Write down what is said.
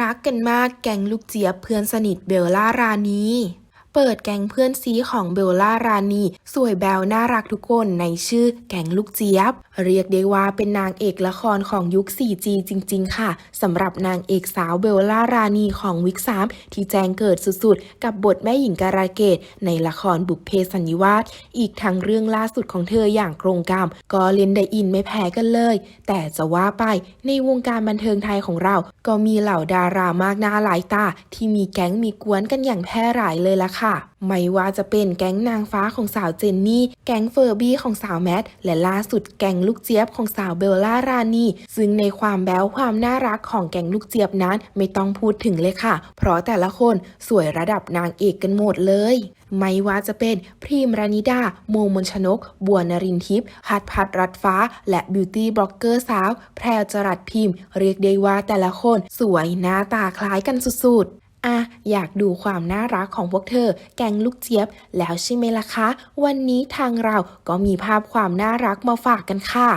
รักกันมากแกงลูกเจี๊ยบเพื่อนสนิทเบลล่ารานี เปิดแก๊งเพื่อนซีของเบลล่ารานี สวยแบวน่ารักทุกคนในชื่อแก๊งลูกเจี๊ยบ เรียกได้ว่าเป็นนางเอกละครของยุค 4G จริง ๆ ค่ะสำหรับนางเอกสาวเบลล่ารานีของวิก3ที่แจ้งเกิดสุดๆ กับบทแม่หญิงการาเกต ในละครบุพเพสันนิวาสอีกทั้งเรื่องล่าสุดของเธออย่างโครงกรรม ก็เล่นได้อินไม่แพ้กันเลย แต่จะว่าไปในวงการบันเทิงไทยของเรา ก็มีเหล่าดารามากหน้าหลายตา ที่มีแก๊งมีกวนกันอย่างแพร่หลายเลยล่ะค่ะไม่ว่าจะเป็นแก๊งนางฟ้าของสาวเจนนี่ แก๊งเฟอร์บี้ของสาวแมท และล่าสุดแก๊งลูกเจี๊ยบของสาวเบลล่ารานี ซึ่งในความแบ๊วความน่ารักของแก๊งลูกเจี๊ยบนั้นไม่ต้องพูดถึงเลยค่ะ เพราะแต่ละคนสวยระดับนางเอกกันหมดเลยไม่ว่าจะเป็นพรีมรานิดา โมมนชนก บัวนรินทิพย์พัดพัดรัดฟ้า และบิวตี้บล็อกเกอร์สาว แพรจรัสพิมพ์ เรียกได้ว่าแต่ละคน สวยหน้าตาคล้ายกันสุดๆ อะอยากดูความน่ารักของพวกเธอ แกงลูกเจี๊ยบ แล้วใช่ไหมล่ะคะ วันนี้ทางเราก็มีภาพความน่ารักมาฝากกันค่ะ